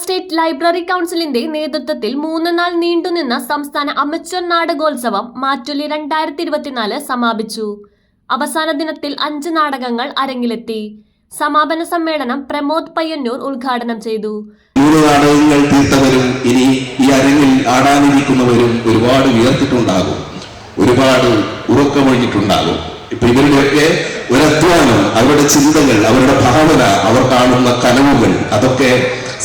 State library കൗൺസിലിന്റെ നേതൃത്വത്തിൽ മൂന്ന് നീണ്ടുനിന്ന സംസ്ഥാന അമച്വർ നാടകോത്സവം മാറ്റൊലി രണ്ടായിരത്തി ഇരുപത്തിനാല് സമാപിച്ചു. അവസാന ദിനത്തിൽ അഞ്ച് നാടകങ്ങൾ അരങ്ങിലെത്തി. സമാപന സമ്മേളനം പ്രമോദ് പയ്യന്നൂർ ഉദ്ഘാടനം ചെയ്തു. മൂന്ന് നാടകങ്ങൾ തീർത്തവരും ഇനി ഈ അരങ്ങിൽ ആടാനിരിക്കുന്നവരും ഒരുപാട് ഉയർത്തിട്ടുണ്ടാകും ഒരുപാട് ഉറക്കമൊഴിഞ്ഞിട്ടുണ്ടാകും. ഇപ്പൊ ഇവരുടെയൊക്കെ ഒരധ്വാനം അവരുടെ ചിന്തകൾ അവരുടെ ഭാവന അവർ കാണുന്ന കനവുകൾ അതൊക്കെ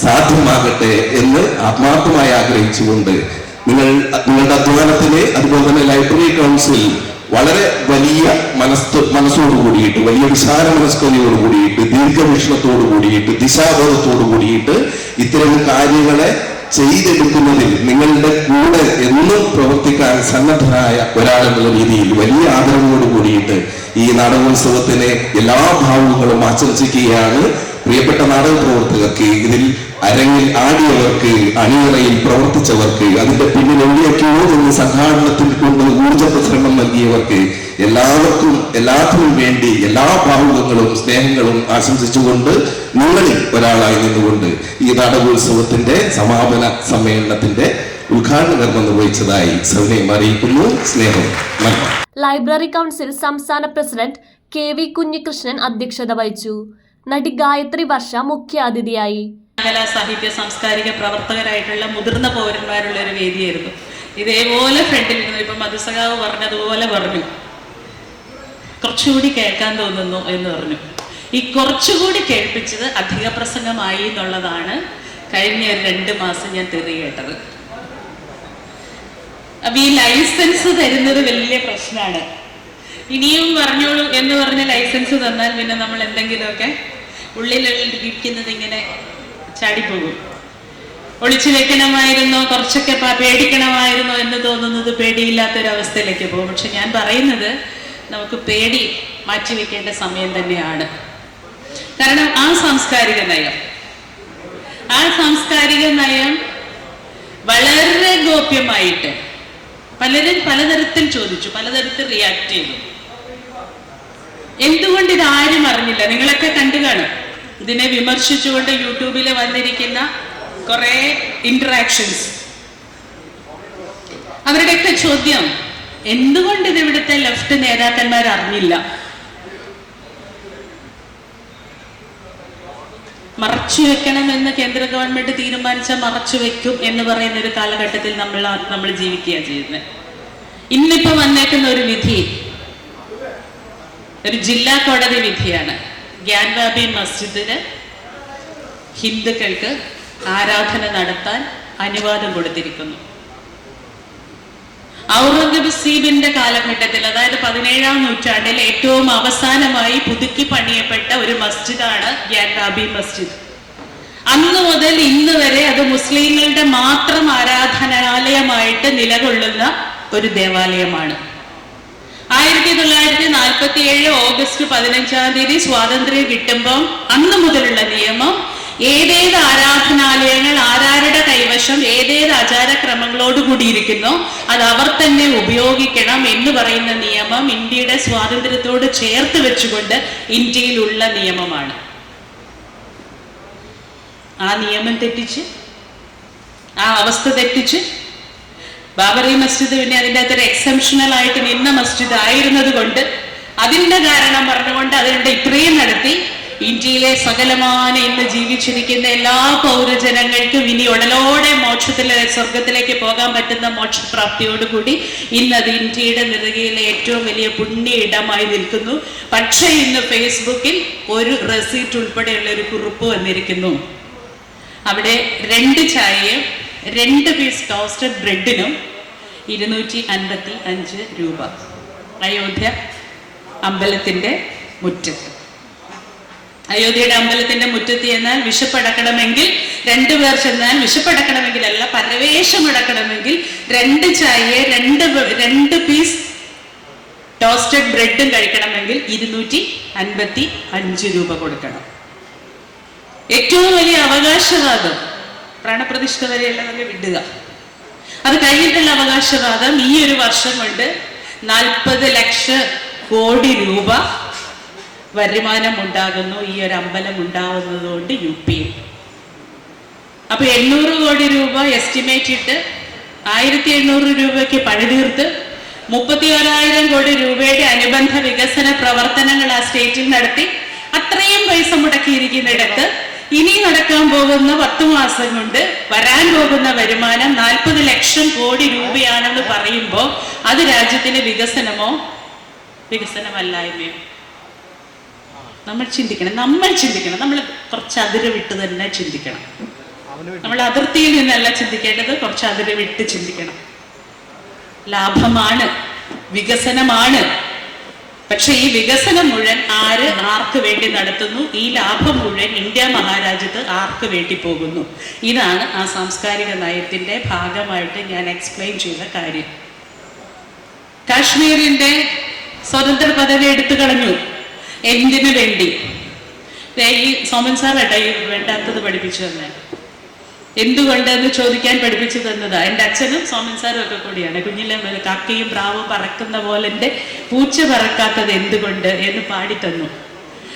സാധ്യമാകട്ടെ എന്ന് ആത്മാർത്ഥമായി ആഗ്രഹിച്ചുകൊണ്ട് നിങ്ങൾ നിങ്ങളുടെ അധ്വാനത്തിന് അതുപോലെ തന്നെ ലൈബ്രറി കൗൺസിൽ വളരെ വലിയ മനസ്സ് മനസ്സോട് കൂടിയിട്ട് വലിയ വിശാല മനസ്കതയോട് കൂടിയിട്ട് ദീർഘവീക്ഷണത്തോട് കൂടിയിട്ട് ദിശാബോധത്തോട് കൂടിയിട്ട് ഇത്തരം കാര്യങ്ങളെ ചെയ്തെടുക്കുന്നതിൽ നിങ്ങളുടെ കൂടെ എന്നും പ്രവർത്തിക്കാൻ സന്നദ്ധനായ ഒരാളെന്നുള്ള രീതിയിൽ വലിയ ആദരവോട് കൂടിയിട്ട് ഈ നാടകോത്സവത്തിന് എല്ലാ ഭാവങ്ങളും ആശംസിക്കുകയാണ്. പ്രിയപ്പെട്ട നാടക പ്രവർത്തകർക്ക് ഇതിൽ അരങ്ങിൽ ആടിയവർക്ക് അണിയറയിൽ പ്രവർത്തിച്ചവർക്ക് അതിന്റെ പിന്നിൽ എവിടെയൊക്കെയോ നിന്ന് സംഘാടനത്തിൽ കൊണ്ട് ഊർജ പ്രസരണം നൽകിയവർക്ക് എല്ലാവർക്കും എല്ലാത്തിനും വേണ്ടി എല്ലാ ഭാവുകങ്ങളും സ്നേഹങ്ങളും ആശംസിച്ചുകൊണ്ട് നിങ്ങളിൽ ഒരാളായി നിന്നുകൊണ്ട് ഈ നാടകോത്സവത്തിന്റെ സമാപന സമ്മേളനത്തിന്റെ ഉദ്ഘാടന നിർവഹിച്ചതായി സൗനയം അറിയിക്കുന്നു. സ്നേഹം ലൈബ്രറി കൗൺസിൽ സംസ്ഥാന പ്രസിഡന്റ് കെ വി കുഞ്ഞികൃഷ്ണൻ അധ്യക്ഷത വഹിച്ചു. നടി ഗായത്രി വർഷ മുഖ്യാതിഥിയായി. കലാ സാഹിത്യ സാംസ്കാരിക പ്രവർത്തകരായിട്ടുള്ള മുതിർന്ന പൗരന്മാരുള്ള ഒരു വേദിയായിരുന്നു. ഇതേപോലെ ഫ്രണ്ടിൽ ഇരുന്നു. ഇപ്പം മധുസഖാവ് പറഞ്ഞതുപോലെ പറഞ്ഞു. കുറച്ചുകൂടി കേൾക്കാൻ തോന്നുന്നു എന്ന് പറഞ്ഞു. ഈ കുറച്ചുകൂടി കേൾപ്പിച്ചത് അധിക പ്രസംഗമായി എന്നുള്ളതാണ് കഴിഞ്ഞ രണ്ട് മാസം ഞാൻ തെറി കേട്ടത്. അപ്പൊ ഈ ലൈസൻസ് തരുന്നത് വലിയ പ്രശ്നമാണ്. ഇനിയും പറഞ്ഞോളൂ എന്ന് പറഞ്ഞ് ലൈസൻസ് തന്നാൽ പിന്നെ നമ്മൾ എന്തെങ്കിലുമൊക്കെ ഉള്ളിലിരിക്കുന്നത് ഇങ്ങനെ ചാടിപ്പോകും. ഒളിച്ചു വെക്കണമായിരുന്നോ? കുറച്ചൊക്കെ പേടിക്കണമായിരുന്നോ എന്ന് തോന്നുന്നത് പേടിയില്ലാത്തൊരവസ്ഥയിലേക്ക് പോകും. പക്ഷെ ഞാൻ പറയുന്നത് നമുക്ക് പേടി മാറ്റിവെക്കേണ്ട സമയം തന്നെയാണ്. കാരണം ആ സാംസ്കാരിക നയം ആ സാംസ്കാരിക നയം വളരെ ഗോപ്യമായിട്ട് പലരും പലതരത്തിൽ ചോദിച്ചു പലതരത്തിൽ റിയാക്ട് ചെയ്തു. എന്തുകൊണ്ട് ഇത് ആരും അറിഞ്ഞില്ല? നിങ്ങളൊക്കെ കണ്ടു കാണും. ഇതിനെ വിമർശിച്ചുകൊണ്ട് യൂട്യൂബിൽ വന്നിരിക്കുന്ന കുറെ ഇന്ററാക്ഷൻസ് അവരുടെയൊക്കെ ചോദ്യം എന്തുകൊണ്ട് ഇത് ഇവിടുത്തെ ലെഫ്റ്റ് നേതാക്കന്മാർ അറിഞ്ഞില്ല? മറച്ചു വെക്കണം എന്ന് കേന്ദ്ര ഗവൺമെന്റ് തീരുമാനിച്ച മറച്ചു വെക്കും എന്ന് പറയുന്ന ഒരു കാലഘട്ടത്തിൽ നമ്മൾ നമ്മൾ ജീവിക്കുകയാണ് ചെയ്യുന്നത്. ഇന്നിപ്പോ വന്നേക്കുന്ന ഒരു വിധി ഒരു ജില്ലാ കോടതി വിധിയാണ്. ഗ്യാൻവാബി മസ്ജിദിന് ഹിന്ദുക്കൾക്ക് ആരാധന നടത്താൻ അനുവാദം കൊടുത്തിരിക്കുന്നു. ഔറംഗസീബിന്റെ കാലഘട്ടത്തിൽ അതായത് പതിനേഴാം നൂറ്റാണ്ടിൽ ഏറ്റവും അവസാനമായി പുതുക്കി പണിയപ്പെട്ട ഒരു മസ്ജിദാണ് ഗ്യാൻവാബി മസ്ജിദ്. അന്ന് മുതൽ ഇന്ന് വരെ അത് മുസ്ലിങ്ങളുടെ മാത്രം ആരാധനാലയമായിട്ട് നിലകൊള്ളുന്ന ഒരു ദേവാലയമാണ്. ആയിരത്തി തൊള്ളായിരത്തി നാൽപ്പത്തി ഏഴ് ഓഗസ്റ്റ് പതിനഞ്ചാം തീയതി സ്വാതന്ത്ര്യം കിട്ടുമ്പം അന്ന് മുതലുള്ള നിയമം ഏതേത് ആരാധനാലയങ്ങൾ ആരാരുടെ കൈവശം ഏതേത് ആചാരക്രമങ്ങളോട് കൂടിയിരിക്കുന്നോ അത് അവർ തന്നെ ഉപയോഗിക്കണം എന്ന് പറയുന്ന നിയമം ഇന്ത്യയുടെ സ്വാതന്ത്ര്യത്തോട് ചേർത്ത് വെച്ചുകൊണ്ട് ഇന്ത്യയിലുള്ള നിയമമാണ്. ആ നിയമം തെറ്റിച്ച് ആ അവസ്ഥ തെറ്റിച്ച് ബാബറി മസ്ജിദ് പിന്നെ അതിന്റെ അകത്തൊരു എക്സെപ്ഷണൽ ആയിട്ട് നിന്ന മസ്ജിദ് ആയിരുന്നത് കൊണ്ട് അതിന്റെ കാരണം പറഞ്ഞുകൊണ്ട് അതിനുണ്ട് ഇത്രയും നടത്തി. ഇന്ത്യയിലെ സകലമാന ഇന്ന് ജീവിച്ചിരിക്കുന്ന എല്ലാ പൗരജനങ്ങൾക്കും ഇനി ഉടലോടെ മോക്ഷത്തിലെ സ്വർഗത്തിലേക്ക് പോകാൻ പറ്റുന്ന മോക്ഷപ്രാപ്തിയോടുകൂടി ഇന്ന് അത് ഇന്ത്യയുടെ നെറുകയിലെ ഏറ്റവും വലിയ പുണ്യ ഇടമായി നിൽക്കുന്നു. പക്ഷേ ഇന്ന് ഫേസ്ബുക്കിൽ ഒരു റെസീറ്റ് ഉൾപ്പെടെയുള്ള ഒരു കുറിപ്പ് വന്നിരിക്കുന്നു. അവിടെ രണ്ട് ചായയും രണ്ട് പീസ് ടോസ്റ്റഡ് ബ്രെഡിനും ഇരുന്നൂറ്റി അൻപത്തി അഞ്ച് രൂപ. അയോധ്യ അമ്പലത്തിന്റെ മുറ്റത്ത്. അയോധ്യയുടെ അമ്പലത്തിന്റെ മുറ്റത്ത് എന്നാൽ വിശപ്പടക്കണമെങ്കിൽ രണ്ടു പേർ ചെന്നാൽ വിശപ്പടക്കണമെങ്കിൽ അല്ല പരവേശമടക്കണമെങ്കിൽ രണ്ട് ചായയെ രണ്ട് രണ്ട് പീസ് ടോസ്റ്റഡ് ബ്രെഡും കഴിക്കണമെങ്കിൽ ഇരുന്നൂറ്റി അൻപത്തി അഞ്ച് രൂപ കൊടുക്കണം. ഏറ്റവും വലിയ അവകാശവാദം പ്രാണപ്രതിഷ്ഠ വരെയല്ല നമ്മൾ വിടുക. അത് കഴിഞ്ഞിട്ടുള്ള അവകാശവാദം ഈ ഒരു വർഷം കൊണ്ട് നാൽപ്പത് ലക്ഷം കോടി രൂപ വരുമാനം ഉണ്ടാകുന്നു. ഈ ഒരു അമ്പലം ഉണ്ടാവുന്നത് കൊണ്ട് യു പി അപ്പൊ എണ്ണൂറ് കോടി രൂപ എസ്റ്റിമേറ്റ് ഇട്ട് ആയിരത്തി എണ്ണൂറ് രൂപയ്ക്ക് പഴുതീർത്ത് മുപ്പത്തി ഒരായിരം കോടി രൂപയുടെ അനുബന്ധ വികസന പ്രവർത്തനങ്ങൾ ആ സ്റ്റേറ്റിൽ നടത്തി അത്രയും പൈസ മുടക്കിയിരിക്കുന്നിടത്ത് ഇനി നടക്കാൻ പോകുന്ന പത്തു മാസം കൊണ്ട് വരാൻ പോകുന്ന വരുമാനം നാൽപ്പത് ലക്ഷം കോടി രൂപയാണെന്ന് പറയുമ്പോൾ അത് രാജ്യത്തിന്റെ വികസനമോ? വികസനമല്ലായ്മയോ? നമ്മൾ ചിന്തിക്കണം നമ്മൾ ചിന്തിക്കണം. നമ്മൾ കുറച്ച് അതിര് വിട്ട് തന്നെ ചിന്തിക്കണം. നമ്മൾ അതിർത്തിയിൽ നിന്നല്ല ചിന്തിക്കേണ്ടത് കുറച്ച് അതിര് വിട്ട് ചിന്തിക്കണം. ലാഭമാണ് വികസനമാണ്. പക്ഷെ ഈ വികസനം മുഴുവൻ ആര് ആർക്ക് വേണ്ടി നടത്തുന്നു? ഈ ലാഭം മുഴുവൻ ഇന്ത്യ മഹാരാജ്യത്ത് ആർക്ക് വേണ്ടി പോകുന്നു? ഇതാണ് ആ സാംസ്കാരിക നയത്തിന്റെ ഭാഗമായിട്ട് ഞാൻ എക്സ്പ്ലെയിൻ ചെയ്ത കാര്യം. കാശ്മീരിന്റെ സ്വതന്ത്ര പദവി എടുത്തു കളഞ്ഞു. എന്തിനു വേണ്ടി? ഈ സോമൻ സാറേട്ടാ ഈ വേണ്ടാത്തത് പഠിപ്പിച്ചു തന്നെ. എന്തുകൊണ്ട് എന്ന് ചോദിക്കാൻ പഠിപ്പിച്ചു തന്നതാ എന്റെ അച്ഛനും സോമൻ സാറും ഒക്കെ കൂടിയാണ്. കുഞ്ഞിലെ കാക്കയും പ്രാവും പറക്കുന്ന പോലെ എന്റെ പൂച്ച പറക്കാത്തത് എന്തുകൊണ്ട് എന്ന് പാടിത്തന്നു.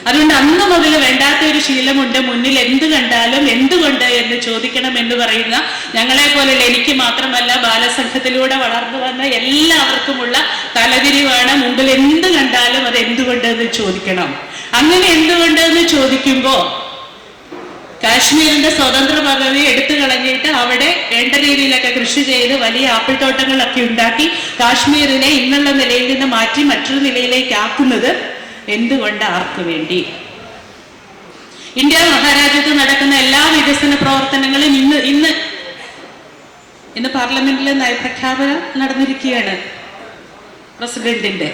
അതുകൊണ്ട് അന്ന് മുതൽ വേണ്ടാത്ത ഒരു ശീലമുണ്ട്. മുന്നിൽ എന്ത് കണ്ടാലും എന്തുകൊണ്ട് എന്ന് ചോദിക്കണം എന്ന് പറയുന്ന ഞങ്ങളെ പോലെ എനിക്ക് മാത്രമല്ല ബാലസംഘത്തിലൂടെ വളർന്നു വന്ന എല്ലാവർക്കുമുള്ള തലതിരിവാണ് മുമ്പിൽ എന്ത് കണ്ടാലും അത് എന്തുകൊണ്ട് എന്ന് ചോദിക്കണം. അങ്ങനെ എന്തുകൊണ്ട് എന്ന് ചോദിക്കുമ്പോൾ കാശ്മീരിന്റെ സ്വതന്ത്ര പദവി എടുത്തു കളഞ്ഞിട്ട് അവിടെ വേണ്ട രീതിയിലൊക്കെ കൃഷി ചെയ്ത് വലിയ ആപ്പിൾ തോട്ടങ്ങളൊക്കെ ഉണ്ടാക്കി കാശ്മീരിനെ ഇന്നുള്ള നിലയിൽ നിന്ന് മാറ്റി മറ്റൊരു നിലയിലേക്ക് ആക്കുന്നത് എന്തുകൊണ്ട് ആർക്കു വേണ്ടി? ഇന്ത്യ മഹാരാജ്യത്ത് നടക്കുന്ന എല്ലാ വികസന പ്രവർത്തനങ്ങളും ഇന്ന് ഇന്ന് ഇന്ന് പാർലമെന്റിൽ നയപ്രഖ്യാപനം നടന്നിരിക്കുകയാണ് പ്രസിഡന്റിന്റെ.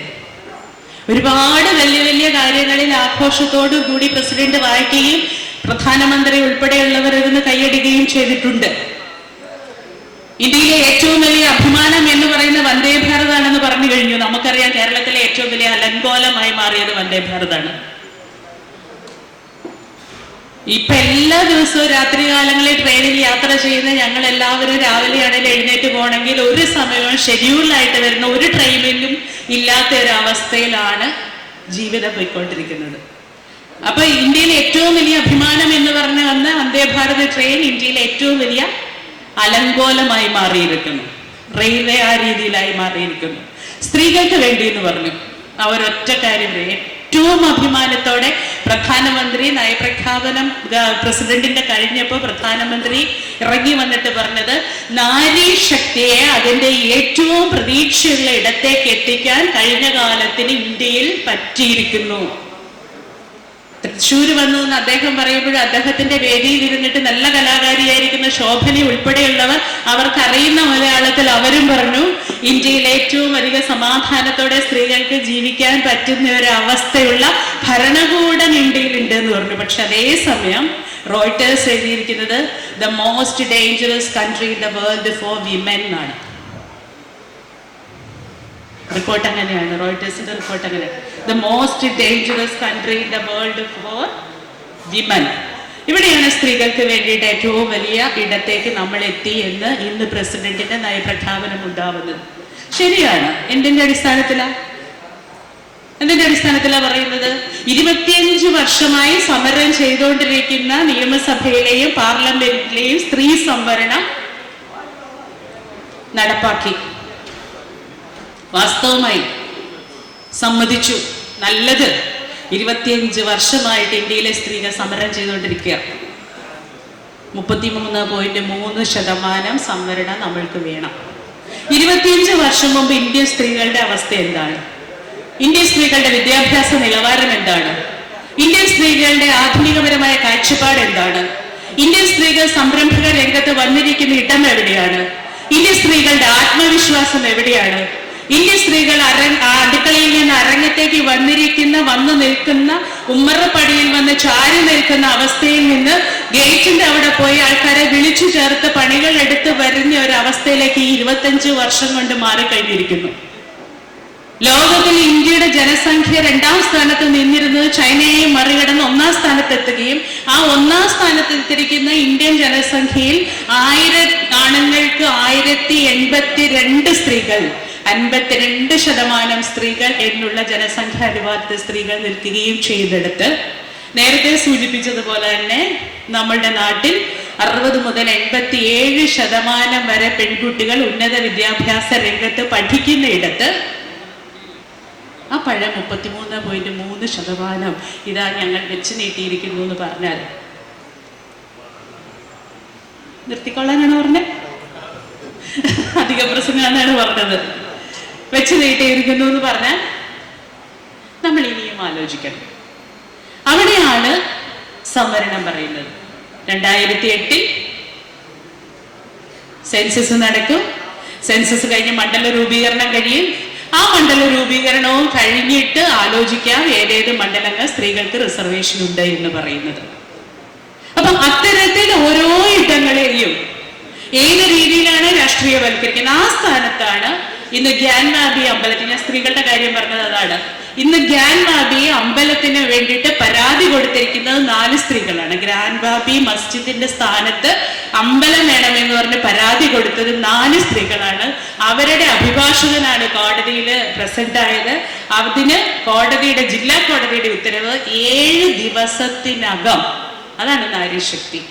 ഒരുപാട് വലിയ വലിയ കാര്യങ്ങളിൽ ആഘോഷത്തോടു കൂടി പ്രസിഡന്റ് വായിക്കുകയും പ്രധാനമന്ത്രി ഉൾപ്പെടെയുള്ളവർ ഇതിന് കൈയടിക്കുകയും ചെയ്തിട്ടുണ്ട്. ഇന്ത്യയിലെ ഏറ്റവും വലിയ അഭിമാനം എന്ന് പറയുന്ന വന്ദേ ഭാരതാണെന്ന് പറഞ്ഞു കഴിഞ്ഞു. നമുക്കറിയാം കേരളത്തിലെ ഏറ്റവും വലിയ അലങ്കോലമായി മാറിയത് വന്ദേ ഭാരതാണ്. ഇപ്പൊ എല്ലാ ദിവസവും രാത്രി കാലങ്ങളിൽ ട്രെയിനിൽ യാത്ര ചെയ്യുന്ന ഞങ്ങൾ എല്ലാവരും രാവിലെ ആണെങ്കിൽ എഴുന്നേറ്റ് പോകണമെങ്കിൽ ഒരു സമയവും ഷെഡ്യൂളിലായിട്ട് വരുന്ന ഒരു ട്രെയിനിലും ഇല്ലാത്ത ഒരു അവസ്ഥയിലാണ് ജീവിതം പോയിക്കൊണ്ടിരിക്കുന്നത്. അപ്പൊ ഇന്ത്യയിലെ ഏറ്റവും വലിയ അഭിമാനം എന്ന് പറഞ്ഞ വന്ന വന്ദേ ഭാരത് ട്രെയിൻ ഇന്ത്യയിലെ ഏറ്റവും വലിയ അലങ്കോലമായി മാറിയിരിക്കുന്നു. റെയിൽവേ ആ രീതിയിലായി മാറിയിരിക്കുന്നു. സ്ത്രീകൾക്ക് വേണ്ടി എന്ന് പറഞ്ഞു അവരൊറ്റ കാര്യം ഏറ്റവും അഭിമാനത്തോടെ പ്രധാനമന്ത്രി നയപ്രഖ്യാപനം പ്രസിഡന്റിന്റെ കഴിഞ്ഞപ്പോൾ പ്രധാനമന്ത്രി ഇറങ്ങി വന്നിട്ട് പറഞ്ഞത് നാരി ശക്തിയെ അതിന്റെ ഏറ്റവും പ്രതീക്ഷയുള്ള ഇടത്തേക്ക് എത്തിക്കാൻ കഴിഞ്ഞ കാലത്തിന് ഇന്ത്യയിൽ പറ്റിയിരിക്കുന്നു. തൃശ്ശൂര് വന്നു എന്ന് അദ്ദേഹം പറയുമ്പോൾ അദ്ദേഹത്തിന്റെ വേദിയിൽ ഇരുന്നിട്ട് നല്ല കലാകാരിയായിരിക്കുന്ന ശോഭന ഉൾപ്പെടെയുള്ളവർ അവർക്ക് അറിയുന്ന മലയാളത്തിൽ അവരും പറഞ്ഞു ഇന്ത്യയിൽ ഏറ്റവും അധികം സമാധാനത്തോടെ സ്ത്രീകൾക്ക് ജീവിക്കാൻ പറ്റുന്ന ഒരു അവസ്ഥയുള്ള ഭരണകൂടം ഇന്ത്യയിലുണ്ട് എന്ന് പറഞ്ഞു. പക്ഷെ അതേസമയം റോയിട്ടേഴ്സ് എഴുതിയിരിക്കുന്നത് the most dangerous country in the world for women എന്നാണ്. റിപ്പോർട്ട് അങ്ങനെയാണ് റോയിട്ടേഴ്സിന്റെ റിപ്പോർട്ട് അങ്ങനെയാണ് the most dangerous country in the world for women ഇവിടെയാണ് സ്ത്രീകൾക്ക് വേണ്ടിയിട്ട് ഏറ്റവും വലിയ ഇടത്തേക്ക് നമ്മൾ എത്തി എന്ന് ഇന്ന് പ്രസിഡന്റിന്റെ നയപ്രഖ്യാപനം ഉണ്ടാവുന്നത്. ശരിയാണ്. എന്തിന്റെ അടിസ്ഥാനത്തിലാ? എന്തിന്റെ അടിസ്ഥാനത്തിലാ പറയുന്നത്? ഇരുപത്തിയഞ്ച് വർഷമായി സമരം ചെയ്തുകൊണ്ടിരിക്കുന്ന നിയമസഭയിലെയും പാർലമെന്റിലെയും സ്ത്രീ സംവരണം നടപ്പാക്കി. വാസ്തവമായി സമ്മതിച്ചു. നല്ലത്. ഇരുപത്തിയഞ്ച് വർഷമായിട്ട് ഇന്ത്യയിലെ സ്ത്രീകൾ സമരം ചെയ്തുകൊണ്ടിരിക്കുക. മുപ്പത്തിമൂന്ന് പോയിന്റ് മൂന്ന് ശതമാനം സംവരണം നമ്മൾക്ക് വേണം. ഇരുപത്തിയഞ്ച് വർഷം മുമ്പ് ഇന്ത്യൻ സ്ത്രീകളുടെ അവസ്ഥ എന്താണ്? ഇന്ത്യൻ സ്ത്രീകളുടെ വിദ്യാഭ്യാസ നിലവാരം എന്താണ്? ഇന്ത്യൻ സ്ത്രീകളുടെ ആധുനികപരമായ കാഴ്ചപ്പാട് എന്താണ്? ഇന്ത്യൻ സ്ത്രീകൾ സംരംഭക രംഗത്ത് വന്നിരിക്കുന്ന ഇടം എവിടെയാണ്? ഇന്ത്യൻ സ്ത്രീകളുടെ ആത്മവിശ്വാസം എവിടെയാണ്? ഇന്ത്യൻ സ്ത്രീകൾ അര അടുക്കളയിൽ നിന്ന് അരങ്ങത്തേക്ക് വന്നിരിക്കുന്ന വന്നു നിൽക്കുന്ന ഉമ്മറപ്പടിയിൽ വന്ന് ചാരി നിൽക്കുന്ന അവസ്ഥയിൽ നിന്ന് ഗേറ്റിന്റെ അവിടെ പോയി ആൾക്കാരെ വിളിച്ചു ചേർത്ത് പണികൾ എടുത്ത് വരുന്ന ഒരു അവസ്ഥയിലേക്ക് ഈ ഇരുപത്തഞ്ച് വർഷം കൊണ്ട് മാറിക്കഴിഞ്ഞിരിക്കുന്നു. ലോകത്തിൽ ഇന്ത്യയുടെ ജനസംഖ്യ രണ്ടാം സ്ഥാനത്ത് നിന്നിരുന്നത് ചൈനയെ മറികടന്ന് ഒന്നാം സ്ഥാനത്തെത്തുകയും ആ ഒന്നാം സ്ഥാനത്തെത്തിരിക്കുന്ന ഇന്ത്യൻ ജനസംഖ്യയിൽ ആയിരം ആണുങ്ങൾക്ക് ആയിരത്തി എൺപത്തി രണ്ട് സ്ത്രീകൾ. അൻപത്തിരണ്ട് ശതമാനം സ്ത്രീകൾ എന്നുള്ള ജനസംഖ്യ അനുപാതത്തിൽ സ്ത്രീകൾ നിൽക്കുകയും ചെയ്തെടുത്ത് നേരത്തെ സൂചിപ്പിച്ചതുപോലെ തന്നെ നമ്മളുടെ നാട്ടിൽ അറുപത് മുതൽ എൺപത്തി ഏഴ് ശതമാനം വരെ പെൺകുട്ടികൾ ഉന്നത വിദ്യാഭ്യാസ രംഗത്ത് പഠിക്കുന്നയിടത്ത് ആ പഴയ മുപ്പത്തിമൂന്ന് പോയിന്റ് മൂന്ന് ശതമാനം ഇതാ ഞങ്ങൾ വെച്ച് നീട്ടിയിരിക്കുന്നു എന്ന് പറഞ്ഞാൽ. നിർത്തിക്കൊള്ളാനാണ് പറഞ്ഞത്? അധിക പ്രസംഗമാണെന്നാണ് പറഞ്ഞത്. വെച്ച് നീട്ടിയിരിക്കുന്നു എന്ന് പറഞ്ഞാൽ നമ്മൾ ഇനിയും ആലോചിക്കണം. അവിടെയാണ് സംവരണം പറയുന്നത്. രണ്ടായിരത്തി എട്ടിൽ സെൻസസ് നടക്കും. സെൻസസ് കഴിഞ്ഞ് മണ്ഡല രൂപീകരണം കഴിയും. ആ മണ്ഡല രൂപീകരണവും കഴിഞ്ഞിട്ട് ആലോചിക്കാം ഏതേത് മണ്ഡലങ്ങൾ സ്ത്രീകൾക്ക് റിസർവേഷൻ ഉണ്ട് എന്ന് പറയുന്നത്. അപ്പം അത്തരത്തിൽ ഓരോ ഇടങ്ങളെയും ഏത് രീതിയിലാണ് രാഷ്ട്രീയവൽക്കരിക്കുന്നത്? ആ സ്ഥാനത്താണ് ഇന്ന് ഗ്യാൻമാബി അമ്പലത്തിൽ ഞാൻ സ്ത്രീകളുടെ കാര്യം പറഞ്ഞത് അതാണ്. ഇന്ന് ഗ്യാൻമാബി അമ്പലത്തിന് വേണ്ടിയിട്ട് പരാതി കൊടുത്തിരിക്കുന്നത് നാല് സ്ത്രീകളാണ്. ഗ്രാൻബാബി മസ്ജിദിന്റെ സ്ഥാനത്ത് അമ്പലം വേണമെന്ന് പറഞ്ഞ് പരാതി കൊടുത്തത് നാല് സ്ത്രീകളാണ്. അവരുടെ അഭിഭാഷകനാണ് കോടതിയിൽ പ്രസന്റ് ആയത്. അതിന് കോടതിയുടെ ജില്ലാ കോടതിയുടെ ഉത്തരവ് ഏഴ് ദിവസത്തിനകം. അതാണ് നാരീശക്തി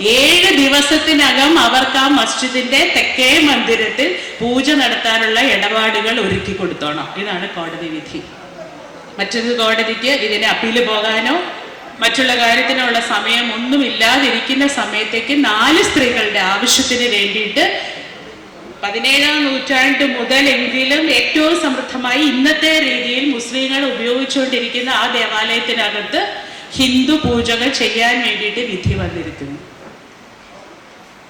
ഏഴ് ദിവസത്തിനകം അവർക്ക് ആ മസ്ജിദിന്റെ തെക്കേ മന്ദിരത്തിൽ പൂജ നടത്താനുള്ള ഇടപാടുകൾ ഒരുക്കി കൊടുത്തോണം. ഇതാണ് കോടതി വിധി. മറ്റൊരു കോടതിക്ക് ഇതിന് അപ്പീൽ പോകാനോ മറ്റുള്ള കാര്യത്തിനുള്ള സമയം ഒന്നും ഇല്ലാതിരിക്കുന്ന സമയത്തേക്ക് നാല് സ്ത്രീകളുടെ ആവശ്യത്തിന് വേണ്ടിയിട്ട് പതിനേഴാം നൂറ്റാണ്ട് മുതലെങ്കിലും ഏറ്റവും സമൃദ്ധമായി ഇന്നത്തെ രീതിയിൽ മുസ്ലിങ്ങൾ ഉപയോഗിച്ചുകൊണ്ടിരിക്കുന്ന ആ ദേവാലയത്തിനകത്ത് ഹിന്ദു പൂജകൾ ചെയ്യാൻ വേണ്ടിയിട്ട് വിധി വന്നിരിക്കുന്നു.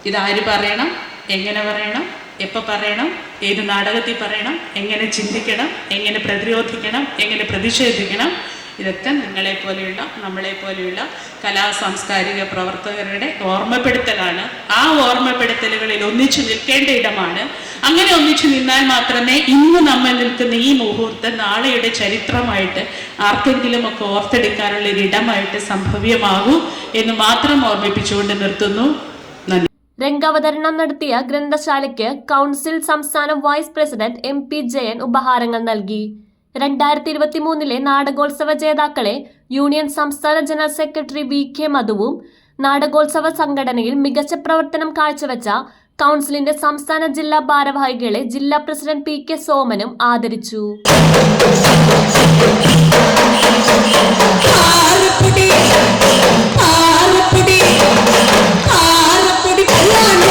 ഇതാര് പറയണം? എങ്ങനെ പറയണം? എപ്പോൾ പറയണം? ഏത് നാടകത്തിൽ പറയണം? എങ്ങനെ ചിന്തിക്കണം? എങ്ങനെ പ്രതിരോധിക്കണം? എങ്ങനെ പ്രതിഷേധിക്കണം? ഇതൊക്കെ നിങ്ങളെ പോലെയുള്ള നമ്മളെ പോലെയുള്ള കലാ സാംസ്കാരിക പ്രവർത്തകരുടെ ഓർമ്മപ്പെടുത്തലാണ്. ആ ഓർമ്മപ്പെടുത്തലുകളിൽ ഒന്നിച്ചു നിൽക്കേണ്ട ഇടമാണ്. അങ്ങനെ ഒന്നിച്ചു നിന്നാൽ മാത്രമേ ഇന്ന് നമ്മൾ നിൽക്കുന്ന ഈ മുഹൂർത്തം നാളെയുടെ ചരിത്രമായിട്ട് ആർക്കെങ്കിലും ഒക്കെ ഓർത്തെടുക്കാനുള്ള ഒരു ഇടമായിട്ട് സംഭവ്യമാകൂ എന്ന് മാത്രം ഓർമ്മിപ്പിച്ചുകൊണ്ട് നിർത്തുന്നു. രംഗാവതരണം നടത്തിയ ഗ്രന്ഥശാലയ്ക്ക് കൗൺസിൽ സംസ്ഥാന vice president M P Jayan ഉപഹാരങ്ങൾ നൽകി. രണ്ടായിരത്തി ഇരുപത്തി മൂന്നിലെ നാടകോത്സവ ജേതാക്കളെ യൂണിയൻ സംസ്ഥാന ജനറൽ സെക്രട്ടറി വി കെ മധുവും നാടകോത്സവ സംഘടനയിൽ മികച്ച പ്രവർത്തനം കാഴ്ചവെച്ച കൗൺസിലിന്റെ സംസ്ഥാന ജില്ലാ ഭാരവാഹികളെ ജില്ലാ പ്രസിഡന്റ് പി കെ സോമനും ആദരിച്ചു. ஆரப்புடி ஆரப்புடி ஆரப்புடி கல்யாணம்